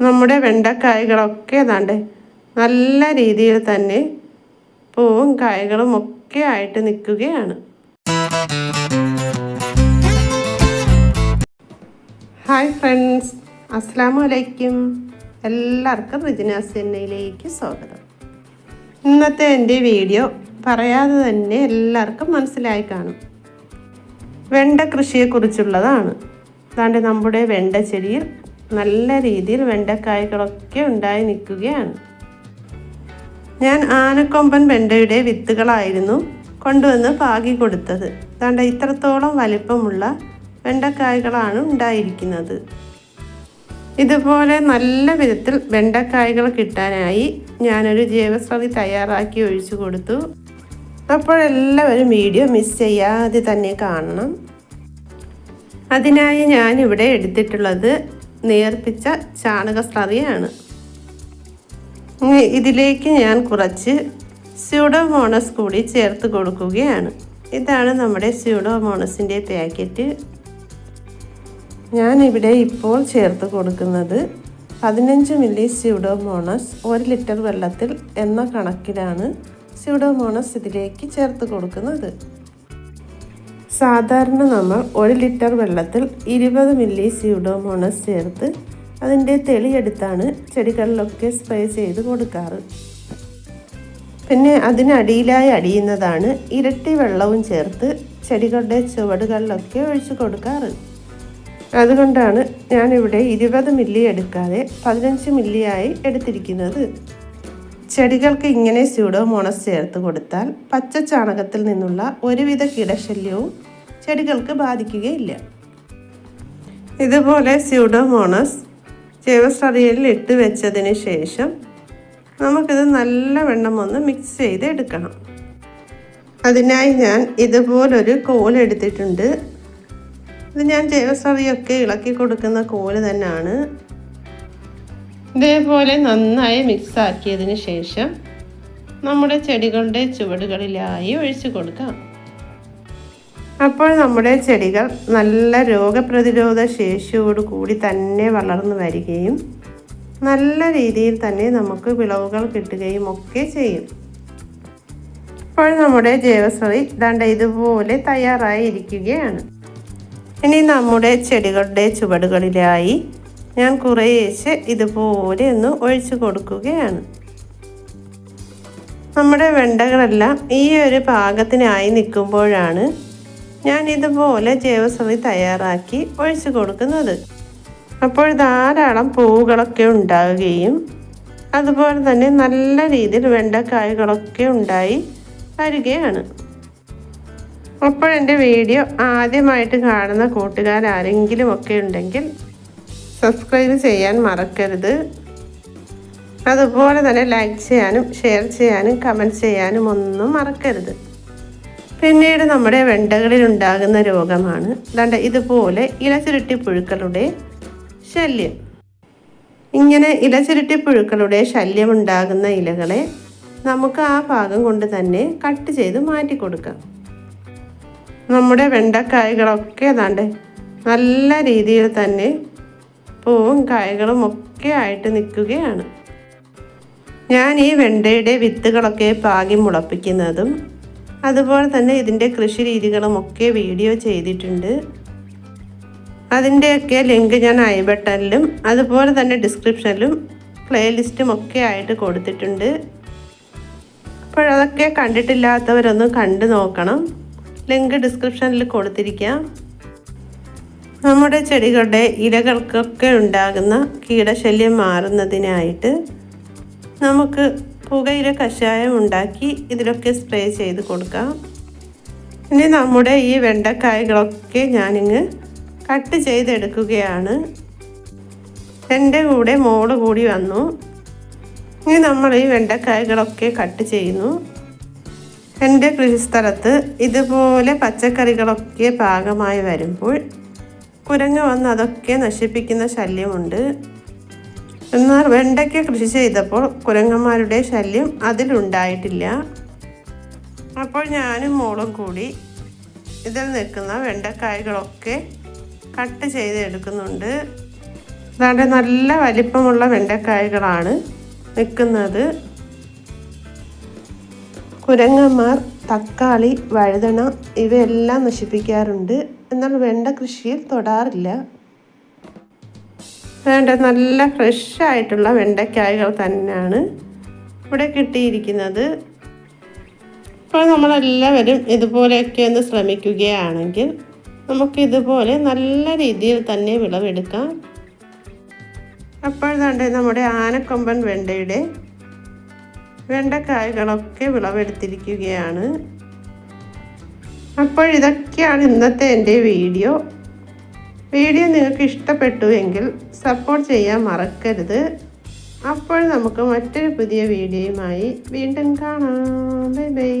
നമ്മുടെ വെണ്ടക്കായകളൊക്കെ ഏതാണ്ട് നല്ല രീതിയിൽ തന്നെ പൂവും കായകളും ഒക്കെ ആയിട്ട് നിൽക്കുകയാണ്. Hi friends. അസ്സാമു അലൈക്കും. എല്ലാവർക്കും റിജിനാസ് സെന്നയിലേക്ക് സ്വാഗതം. ഇന്നത്തെ എന്റെ വീഡിയോ പറയാതെ തന്നെ എല്ലാവർക്കും മനസ്സിലായി കാണും. വെണ്ട കൃഷിയെക്കുറിച്ചുള്ളതാണ്. അതാണ്ട് നമ്മുടെ വെണ്ട ചെടിയിൽ നല്ല രീതിയിൽ വെണ്ടക്കായ്കളൊക്കെ ഉണ്ടായി നിൽക്കുകയാണ്. ഞാൻ ആനക്കൊമ്പൻ വെണ്ടയുടെ വിത്തുകളായിരുന്നു കൊണ്ടുവന്ന് പാകി കൊടുത്തത്. അതാണ്ട് ഇത്രത്തോളം വലിപ്പമുള്ള വെണ്ടക്കായ്കളാണ് ഉണ്ടായിരിക്കുന്നത്. ഇതുപോലെ നല്ല വിധത്തിൽ വെണ്ടക്കായ്കൾ കിട്ടാനായി ഞാനൊരു ജൈവസ്രവി തയ്യാറാക്കി ഒഴിച്ചു കൊടുത്തു. അപ്പോഴെല്ലാവരും വീഡിയോ മിസ് ചെയ്യാതെ തന്നെ കാണണം. അതിനായി ഞാനിവിടെ എടുത്തിട്ടുള്ളത് നേർപ്പിച്ച ചാണക സ്ലറിയാണ് ഇതിലേക്ക് ഞാൻ കുറച്ച് സ്യൂഡോമോണസ് കൂടി ചേർത്ത് കൊടുക്കുകയാണ്. ഇതാണ് നമ്മുടെ സ്യൂഡോമോണസിന്റെ പാക്കറ്റ് ഞാനിവിടെ ഇപ്പോൾ ചേർത്ത് കൊടുക്കുന്നത് പതിനഞ്ച് മില്ലി സ്യൂഡോമോണസ് ഒരു ലിറ്റർ വെള്ളത്തിൽ എന്ന കണക്കിലാണ് സ്യൂഡോമോണസ് ഇതിലേക്ക് ചേർത്ത് കൊടുക്കുന്നത്. സാധാരണ നമ്മൾ ഒരു ലിറ്റർ വെള്ളത്തിൽ ഇരുപത് മില്ലി സ്യൂഡോമോണസ് ചേർത്ത് അതിന്റെ തെളിയെടുത്താണ് ചെടികളിലൊക്കെ സ്പ്രേ ചെയ്ത് കൊടുക്കാറ്. പിന്നെ അതിനടിയിലായി അടിയുന്നതാണ് ഇരട്ടി വെള്ളവും ചേർത്ത് ചെടികളുടെ ചുവടുകളിലൊക്കെ ഒഴിച്ചു കൊടുക്കാറ്. അതുകൊണ്ടാണ് ഞാനിവിടെ ഇരുപത് മില്ലി എടുക്കാതെ പതിനഞ്ച് മില്ലിയായി എടുത്തിരിക്കുന്നത്. ചെടികൾക്ക് ഇങ്ങനെ സ്യൂഡോമോണസ് ചേർത്ത് കൊടുത്താൽ പച്ച ചാണകത്തിൽ നിന്നുള്ള ഒരുവിധ കീടശല്യവും ചെടികൾക്ക് ബാധിക്കുകയില്ല. ഇതുപോലെ സ്യൂഡോമോണസ് ജൈവസ്രറിയലിൽ ഇട്ട് വെച്ചതിന് ശേഷം നമുക്കിത് നല്ല വെണ്ണം ഒന്ന് മിക്സ് ചെയ്ത് എടുക്കണം അതിനായി ഞാൻ ഇതുപോലൊരു കോലെടുത്തിട്ടുണ്ട് ഇത് ഞാൻ ജൈവസ്രവിയൊക്കെ ഇളക്കി കൊടുക്കുന്ന കോൽ തന്നെയാണ്. ഇതേപോലെ നന്നായി മിക്സ് ആക്കിയതിന് ശേഷം നമ്മുടെ ചെടികളുടെ ചുവടുകളിലായി ഒഴിച്ചു കൊടുക്കാം. അപ്പോൾ നമ്മുടെ ചെടികൾ നല്ല രോഗപ്രതിരോധ ശേഷിയോട് കൂടി തന്നെ വളർന്നു വരികയും നല്ല രീതിയിൽ തന്നെ നമുക്ക് വിളവുകൾ കിട്ടുകയും ഒക്കെ ചെയ്യും. ഇപ്പോൾ നമ്മുടെ ജൈവസ്രവി ദണ്ട ഇതുപോലെ തയ്യാറായി ഇരിക്കുകയാണ്. ഇനി നമ്മുടെ ചെടികളുടെ ചുവടുകളിലായി ഞാൻ കുറേശ്ശെ ഇതുപോലെ ഒന്ന് ഒഴിച്ചു കൊടുക്കുകയാണ്. നമ്മുടെ വെണ്ടകളെല്ലാം ഈ ഒരു പാകത്തിനായി നിൽക്കുമ്പോഴാണ് ഞാൻ ഇതുപോലെ ജൈവസമി തയ്യാറാക്കി ഒഴിച്ചു കൊടുക്കുന്നത്. അപ്പോൾ ധാരാളം പൂവുകളൊക്കെ ഉണ്ടാവുകയും അതുപോലെ തന്നെ നല്ല രീതിയിൽ വെണ്ടക്കായകളൊക്കെ ഉണ്ടായി വരികയാണ്. അപ്പോൾ എന്റെ വീഡിയോ ആദ്യമായിട്ട് കാണുന്ന കൂട്ടുകാരാരെങ്കിലും ഒക്കെ ഉണ്ടെങ്കിൽ സബ്സ്ക്രൈബ് ചെയ്യാൻ മറക്കരുത്. അതുപോലെ തന്നെ ലൈക്ക് ചെയ്യാനും ഷെയർ ചെയ്യാനും കമന്റ് ചെയ്യാനും ഒന്നും മറക്കരുത്. പിന്നീട് നമ്മുടെ വെണ്ടകളിൽ ഉണ്ടാകുന്ന രോഗമാണ്. ദണ്ട ഇതുപോലെ ഇലചുരുട്ടി പുഴുക്കളുടെ ശല്യം. ഇങ്ങനെ ഇലചുരുട്ടി പുഴുക്കളുടെ ശല്യം ഉണ്ടാകുന്ന ഇലകളെ നമുക്ക് ആ ഭാഗം കൊണ്ട് തന്നെ കട്ട് ചെയ്ത് മാറ്റി കൊടുക്കാം. നമ്മുടെ വെണ്ടക്കായകളൊക്കെ അതാണ്ട് നല്ല രീതിയിൽ തന്നെ പൂവും കായകളും ഒക്കെ ആയിട്ട് നിൽക്കുകയാണ്. ഞാൻ ഈ വെണ്ടയുടെ വിത്തുകളൊക്കെ പാകി മുളപ്പിക്കുന്നതും അതുപോലെ തന്നെ ഇതിന്റെ കൃഷി രീതികളും ഒക്കെ വീഡിയോ ചെയ്തിട്ടുണ്ട്. അതിന്റെയൊക്കെ ലിങ്ക് ഞാൻ ഐ ബട്ടണിലും അതുപോലെ തന്നെ ഡിസ്ക്രിപ്ഷനിലും പ്ലേലിസ്റ്റും ഒക്കെ ആയിട്ട് കൊടുത്തിട്ടുണ്ട്. അപ്പോഴതൊക്കെ കണ്ടിട്ടില്ലാത്തവരൊന്ന് കണ്ടു നോക്കണം. ലിങ്ക് ഡിസ്ക്രിപ്ഷനിൽ കൊടുത്തിരിക്കാം. നമ്മുടെ ചെടികളുടെ ഇലകൾക്കൊക്കെ ഉണ്ടാകുന്ന കീടശല്യം മാറുന്നതിനായിട്ട് നമുക്ക് പുകയില കഷായം ഉണ്ടാക്കി ഇതിലൊക്കെ സ്പ്രേ ചെയ്ത് കൊടുക്കാം. ഇനി നമ്മുടെ ഈ വെണ്ടക്കായകളൊക്കെ ഞാനിങ്ങ് കട്ട് ചെയ്തെടുക്കുകയാണ്. എന്റെ കൂടെ മോൾ കൂടി വന്നു. ഇനി നമ്മൾ ഈ വെണ്ടക്കായകളൊക്കെ കട്ട് ചെയ്യുന്നു. എന്റെ കൃഷിസ്ഥലത്ത് ഇതുപോലെ പച്ചക്കറികളൊക്കെ പാകമായി വരുമ്പോൾ കുരങ്ങ് വന്ന് അതൊക്കെ നശിപ്പിക്കുന്ന ശല്യമുണ്ട്. എന്നാൽ വെണ്ടയ്ക്ക കൃഷി ചെയ്തപ്പോൾ കുരങ്ങന്മാരുടെ ശല്യം അതിലുണ്ടായിട്ടില്ല. അപ്പോൾ ഞാനും മോളും കൂടി ഇതിൽ നിൽക്കുന്ന വെണ്ടക്കായകളൊക്കെ കട്ട് ചെയ്തെടുക്കുന്നുണ്ട് അതാണ്ട് നല്ല വലിപ്പമുള്ള വെണ്ടക്കായകളാണ് നിൽക്കുന്നത്. കുരങ്ങന്മാർ തക്കാളി വഴുതണ ഇവയെല്ലാം നശിപ്പിക്കാറുണ്ട്. എന്നാൽ വെണ്ട കൃഷിയിൽ തൊടാറില്ല. വേണ്ട നല്ല ഫ്രഷ് ആയിട്ടുള്ള വെണ്ടക്കായകൾ തന്നെയാണ് ഇവിടെ കിട്ടിയിരിക്കുന്നത്. അപ്പോൾ നമ്മളെല്ലാവരും ഇതുപോലെയൊക്കെ ഒന്ന് ശ്രമിക്കുകയാണെങ്കിൽ നമുക്കിതുപോലെ നല്ല രീതിയിൽ തന്നെ വിളവെടുക്കാം. അപ്പോൾ തന്നെ നമ്മുടെ ആനക്കൊമ്പൻ വെണ്ടയുടെ വെണ്ടക്കായകളൊക്കെ വിളവെടുത്തിരിക്കുകയാണ്. അപ്പോൾ ഇതൊക്കെയാണ് ഇന്നത്തെ എന്റെ വീഡിയോ. വീഡിയോ നിങ്ങൾക്ക് ഇഷ്ടപ്പെട്ടു എങ്കിൽ സപ്പോർട്ട് ചെയ്യാൻ മറക്കരുത്. അപ്പോൾ നമുക്ക് മറ്റൊരു പുതിയ വീഡിയോയുമായി വീണ്ടും കാണാം. Bye bye.